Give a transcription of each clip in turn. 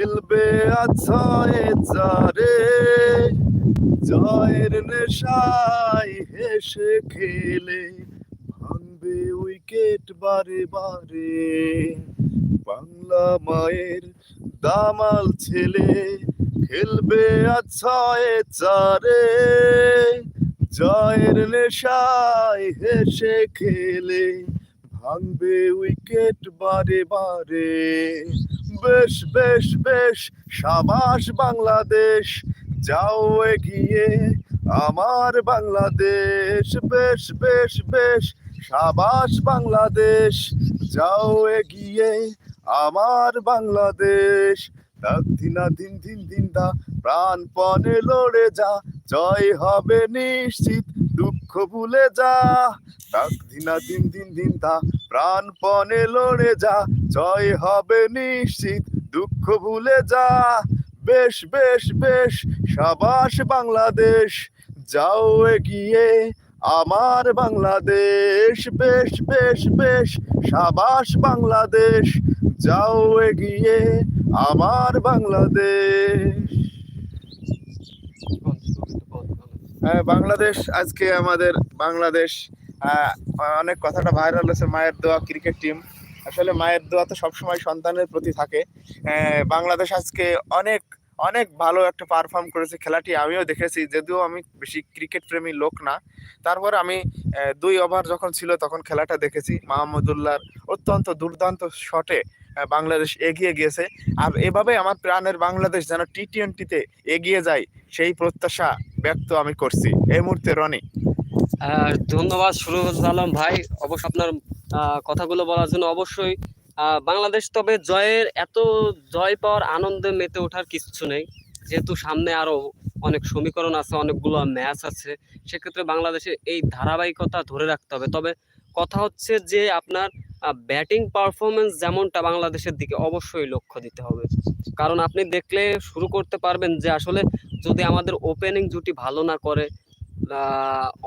খেলবে আছায় যারে। জয়ের নেশায় হেসে খেলে ভাঙবে উইকেট বারে বারে। বাংলা মায়ের দামাল ছেলে খেলবে আছায় চারে জয়ের নেশায় হেসে খেলে ভাঙবে উইকেট বারে বারে। বেশ বেশ বেশ, সাবাস বাংলাদেশ, যাও এগিয়ে, আমার বাংলাদেশ, বেশ বেশ বেশ, সাবাস বাংলাদেশ, যাও এগিয়ে, আমার বাংলাদেশ। দিনা দিন দিন দিন দা প্রাণপণে লড়ে যা, জয় হবে নিশ্চিত, দুঃখ ভুলে যা। দিনা দিন দিন দিন দা প্রাণপণে লড়ে যা জয় হবে নিশ্চিত দুঃখ ভুলে যা। বেশ বেশ বেশ সাবাস বাংলাদেশ যাও এগিয়ে আমার বাংলাদেশ। বেশ বেশ বেশ সাবাস বাংলাদেশ যাও এগিয়ে আমার বাংলাদেশ। হ্যাঁ, বাংলাদেশ আজকে আমাদের বাংলাদেশ অনেক কথাটা ভাইরাল হয়েছে, মায়ের দোয়া ক্রিকেট টিম আসলে মায়ের দোয়া তো সবসময় সন্তানের প্রতি থাকে। বাংলাদেশ আজকে অনেক অনেক ভালো একটা পারফর্ম করেছে খেলাটি। আমিও দেখেছি, যদিও আমি বেশি ক্রিকেট প্রেমী লোক না। তারপর আমি দুই ওভার যখন ছিল তখন খেলাটা দেখেছি। মাহমুদুল্লাহর অত্যন্ত দুর্দান্ত শটে বাংলাদেশ এগিয়ে গিয়েছে। আর এভাবে আমার প্রাণের বাংলাদেশ যেন টি টোয়েন্টিতে এগিয়ে যায়, সেই প্রত্যাশা ব্যক্ত আমি করছি। এই মুহূর্তে রনি। ধন্যবাদ, সুরজ আলম ভাই। অবশ্য আপনার কথাগুলো বলার জন্য অবশ্যই বাংলাদেশ তবে জয়ের, এত জয় পাওয়ার আনন্দে মেতে ওঠার কিছু নেই। যেহেতু সামনে আরও অনেক সমীকরণ আছে, অনেকগুলো ম্যাচ আছে, সেক্ষেত্রে বাংলাদেশের এই ধারাবাহিকতা ধরে রাখতে হবে। তবে কথা হচ্ছে যে আপনার ব্যাটিং পারফরমেন্স যেমনটা বাংলাদেশের দিকে অবশ্যই লক্ষ্য দিতে হবে। কারণ আপনি দেখলে শুরু করতে পারবেন যে আসলে যদি আমাদের ওপেনিং জুটি ভালো না করে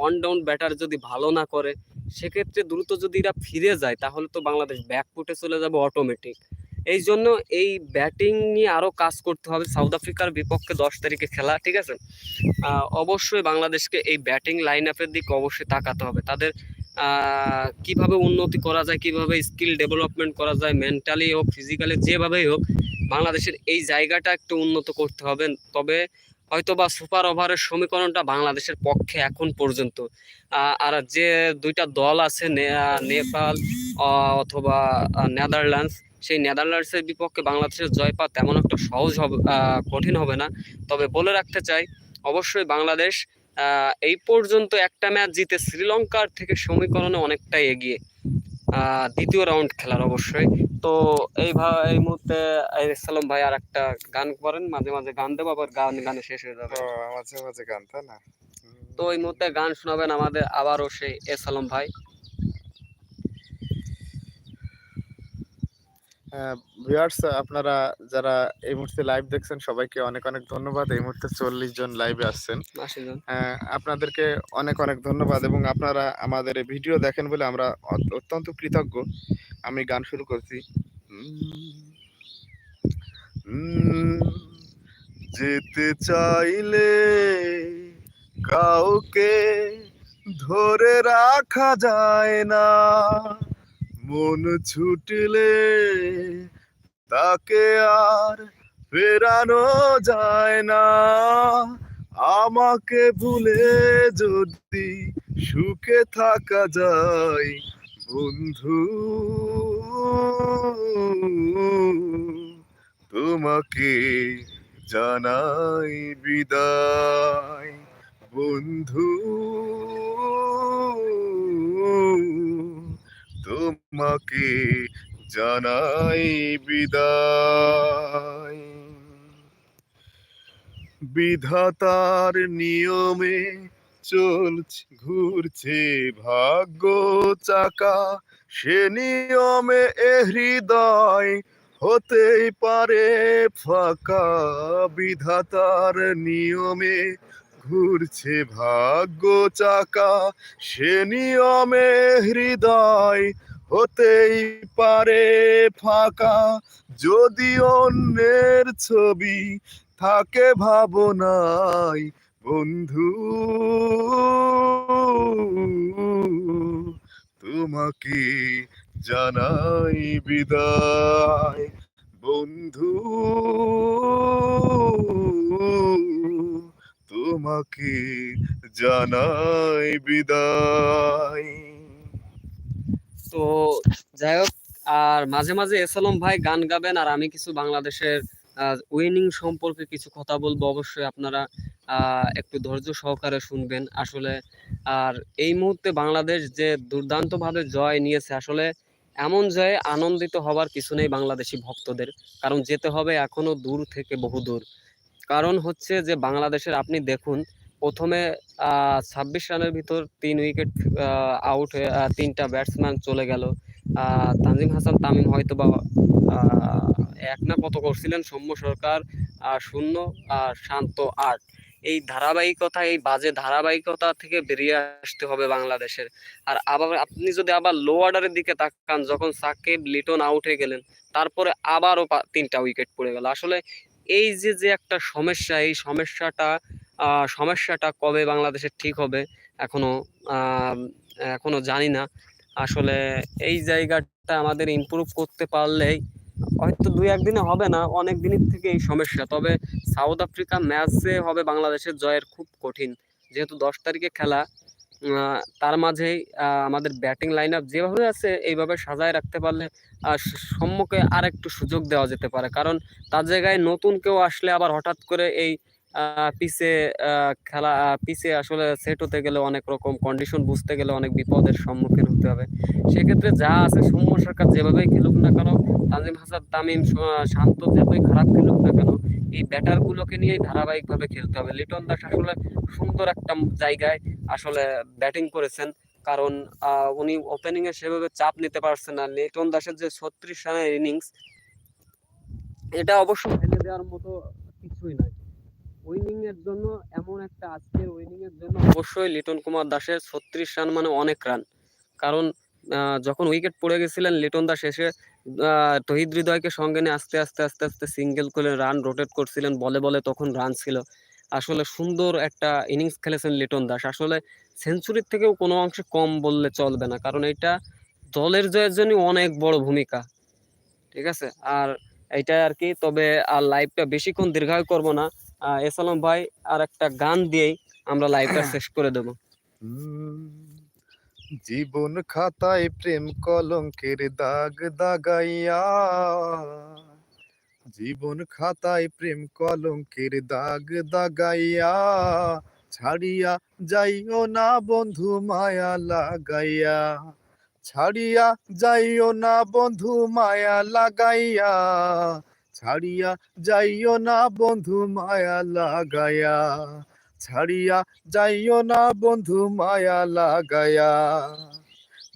অন ডাউন ব্যাটার যদি ভালো না করে, সেক্ষেত্রে দ্রুত যদি এরা ফিরে যায়, তাহলে তো বাংলাদেশ ব্যাকফুটে চলে যাবে অটোমেটিক এই জন্য এই ব্যাটিং নিয়ে আরও কাজ করতে হবে। সাউথ আফ্রিকার বিপক্ষে দশ তারিখে খেলা, ঠিক আছে? অবশ্যই বাংলাদেশকে এই ব্যাটিং লাইন আপের দিকে অবশ্যই তাকাতে হবে। তাদের কীভাবে উন্নতি করা যায়, কীভাবে স্কিল ডেভেলপমেন্ট করা যায় মেন্টালি হোক ফিজিক্যালি যেভাবেই হোক, বাংলাদেশের এই জায়গাটা একটু উন্নত করতে হবে। তবে হয়তো বা সুপার ওভারের সমীকরণটা বাংলাদেশের পক্ষে এখন পর্যন্ত। আর যে দুইটা দল আছে নেপাল অথবা নেদারল্যান্ডস, সেই নেদারল্যান্ডসের বিপক্ষে বাংলাদেশের জয় পাওয়া তেমন একটা সহজ হবে কঠিন হবে না। তবে বলে রাখতে চাই, অবশ্যই বাংলাদেশ এই পর্যন্ত একটা ম্যাচ জিতে শ্রীলঙ্কার থেকে সমীকরণে অনেকটাই এগিয়ে। দ্বিতীয় রাউন্ড খেলার অবশ্যই। তো এই এই মুহূর্তে সালাম ভাই আর একটা গান করেন মাঝে মাঝে গান দেবো আবার গান গানে শেষ হয়ে যাবে। মাঝে মাঝে গান তাই না? তো এই মুহূর্তে গান শোনাবেন আমাদের আবারও সেই এ সালাম ভাই। ভিউয়ার্স আপনারা যারা এই মুহূর্তে লাইভ দেখছেন সবাইকে অনেক অনেক ধন্যবাদ। এই মুহূর্তে চল্লিশ জন লাইভে আসছেন। আশিজন আপনাদেরকে অনেক অনেক ধন্যবাদ এবং আপনারা আমাদের এই ভিডিও দেখেন বলে আমরা অত্যন্ত কৃতজ্ঞ। আমি গান শুরু করছি। যেতে চাইলে কাউকে ধরে রাখা যায় না। মন ছুটলে তাকে আর ফেরানো যায় না। আমাকে ভুলে যদি সুখে থাকা যায়, বন্ধু, তোমাকে জানাই বিদায়, বন্ধু। তোমাকে জানাই বিদায়। বিধাতার নিয়মে চলছে ঘুরছে ভাগ্য চাকা। সে নিয়মে এ হৃদয় হতেই পারে ফাঁকা। বিধাতার নিয়মে ঘুরছে ভাগ্য চাকা, সে নিয়মে হৃদয় হতেই পারে ফাঁকা। যদি অন্যের ছবি থাকে ভাবনায়, বন্ধু, তোমাকে জানাই বিদায়। বন্ধু তোমাকে জানাই বিদায়। তো যাই হোক, আর মাঝে মাঝে এসালম ভাই গান গাবেন, আর আমি কিছু বাংলাদেশের উইনিং সম্পর্কে কিছু কথা বলব, অবশ্যই আপনারা একটু ধৈর্য সহকারে শুনবেন। আসলে, আর এই মুহূর্তে বাংলাদেশ যে দুর্দান্ত ভাবে জয় নিয়েছে, আসলে এমন জয়ে আনন্দিত হবার কিছু নেই বাংলাদেশি ভক্তদের, কারণ যেতে হবে এখনও দূর থেকে বহু দূর কারণ হচ্ছে যে বাংলাদেশের আপনি দেখুন, প্রথমে ছাব্বিশ রানের ভিতর তিন উইকেট আউট হয়ে তিনটা ব্যাটসম্যান চলে গেল। তানজিম হাসান, তামিম হয়তো বা এক না কত করছিলেন? সৌম্য সরকার শূন্য আর শান্ত আট। এই ধারাবাহিকতা, এই বাজে ধারাবাহিকতা থেকে বেরিয়ে আসতে হবে বাংলাদেশের। আর আবার আপনি যদি আবার লো অর্ডারের দিকে তাকান, যখন সাকিব, লিটন আউট হয়ে গেলেন, তারপরে আবারও তিনটা উইকেট পড়ে গেল। আসলে এই যে যে একটা সমস্যা এই সমস্যাটা সমস্যাটা কবে বাংলাদেশের ঠিক হবে এখনও আহ, এখনও জানি না। আসলে এই জায়গাটা আমাদের ইমপ্রুভ করতে পারলেই হয়তো দুই একদিনে হবে না অনেক দিনের থেকে এই সমস্যা। তবে সাউথ আফ্রিকা ম্যাচে হবে বাংলাদেশের জয়ের খুব কঠিন। যেহেতু দশ তারিখে খেলা তার মাঝেই আমাদের ব্যাটিং লাইন আপ যেভাবে আছে, এইভাবে সাজায় রাখতে পারলে সম্মুখে আর একটু সুযোগ দেওয়া যেতে পারে। কারণ তার জায়গায় নতুন কেউ আসলে আবার হঠাৎ করে এই আহ, খেলা পিচে আসলে সেট হতে গেলে অনেক রকম কন্ডিশন বুঝতে গেলে অনেক বিপদের সম্মুখীন হতে হবে। সেক্ষেত্রে যা আছে সৌম্য সরকার যেভাবেই খেলুক না কেন তানজিম হাসান তামিম শান্ত যতই খারাপ খেলুক না কেন এই ব্যাটার গুলোকে নিয়েই ধারাবাহিকভাবে খেলতে হবে। লিটন দাস আসলে সুন্দর একটা জায়গায় আসলে ব্যাটিং করেছেন। কারণ উনি ওপেনিং এ সেভাবে চাপ নিতে পারছেন না। লিটন দাসের যে ছত্রিশ রানের ইনিংস এটা অবশ্য ফেলে দেওয়ার মতো কিছুই নয়। উইনিং এর জন্য এমন একটা আজকের উইনিং এর জন্য অবশ্যই লিটন কুমার দাসের ছত্রিশ রান মানে অনেক রান কারণ যখন উইকেট পড়ে গেছিলেন, লিটন দাস এসে তহিদ হৃদয়কে সঙ্গে নিয়ে আস্তে আস্তে আস্তে আস্তে সিঙ্গেল করে রান রোটেট করছিলেন, বলে বলে তখন রান ছিল। আসলে সুন্দর একটা ইনিংস খেলেছেন লিটন দাস। আসলে সেঞ্চুরির থেকেও কোনো অংশে কম বললে চলবে না, কারণ এটা দলের জয়ের জন্য অনেক বড় ভূমিকা। ঠিক আছে? আর এইটাই আর কি, তবে আর লাইভটা বেশিক্ষণ দীর্ঘায়ু করব না। এসালাম ভাই আর একটা গান দিয়েই আমরা লাইভটা শেষ করে দেবো। জীবন খাতায় প্রেম কলঙ্কের দাগ দাগাইয়া জীবন খাতায় প্রেম কলঙ্কের দাগ দাগাইয়া ছাড়িয়া যাইও না বন্ধু মায়া লাগাইয়া ছাড়িয়া যাইও না বন্ধু মায়া লাগাইয়া ছাড়িয়া যাইও না বন্ধু মায়া লাগায়া। ছাড়িয়া যাইও না বন্ধু মায়া লাগায়া।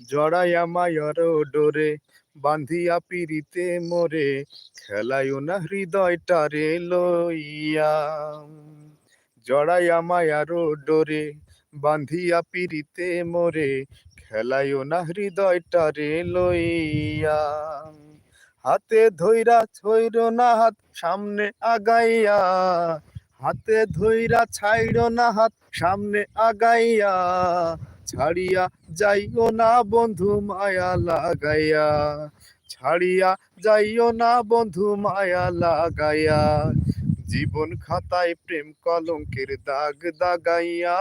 জড়াইয়া মায়ার ডোরে বান্ধিয়া পিরিতে মোরে, খেলাইও না হৃদয়টারে লইয়া। জড়াইয়া মায়ার ডোরে বান্ধিয়া পিরিতে মোরে, খেলাইও না হৃদয়টারে লইয়া। হাতে ধইরা ছইর না হাত, সামনে আগাইয়া। হাতে ধইরা ছাইড় না হাত, সামনে আগাইয়া। ছাড়িয়া যাইও না বন্ধু মায়া লাগাইয়া। ছাড়িয়া যাইও না বন্ধু মায়া লাগাইয়া। জীবন খাতায় প্রেম কলঙ্কের দাগ দাগাইয়া।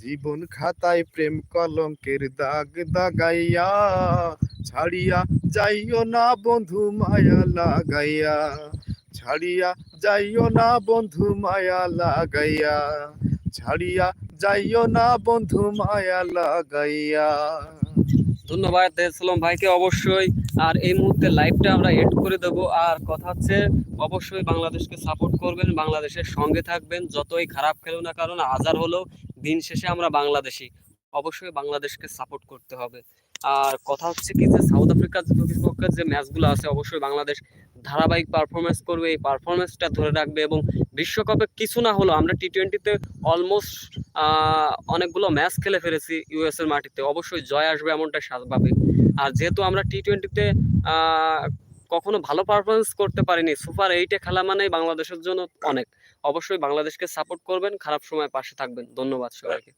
জীবন খাতায় প্রেম কলঙ্কের দাগ দাগাইয়া, ছাড়িয়া যাইও না বন্ধু মায়া লাগাইয়া, ছাড়িয়া যাইও না বন্ধু মায়া লাগাইয়া, ছাড়িয়া যাইও না বন্ধু মায়া লাগাইয়া। ধন্যবাদ এসালাম ভাইকে অবশ্যই। আর এই মুহূর্তে লাইভটা আমরা এড করে দেব। আর কথা হচ্ছে, অবশ্যই বাংলাদেশকে সাপোর্ট করবেন, বাংলাদেশের সঙ্গে থাকবেন। যতই খারাপ খেলো না কারণ হাজার হলেও দিন শেষে আমরা বাংলাদেশি। অবশ্যই বাংলাদেশকে সাপোর্ট করতে হবে। আর কথা হচ্ছে কি যে সাউথ আফ্রিকার বিপক্ষে যে ম্যাচগুলো আছে, অবশ্যই বাংলাদেশ ধারাবাহিক পারফরমেন্স করবে। এই পারফরমেন্সটা ধরে রাখবে এবং বিশ্বকাপে কিছু না হলো আমরা টি টোয়েন্টিতে অলমোস্ট অনেকগুলো ম্যাচ খেলে ফেলেছি ইউএস এর মাটিতে। অবশ্যই জয় আসবে এমনটাই স্বাভাবিক। আর যেহেতু আমরা টি টোয়েন্টিতে কখনো ভালো পারফরমেন্স করতে পারিনি। সুপার এইটে খেলা মানেই বাংলাদেশের জন্য অনেক। অবশ্যই বাংলাদেশকে সাপোর্ট করবেন, খারাপ সময় পাশে থাকবেন। ধন্যবাদ সবাইকে।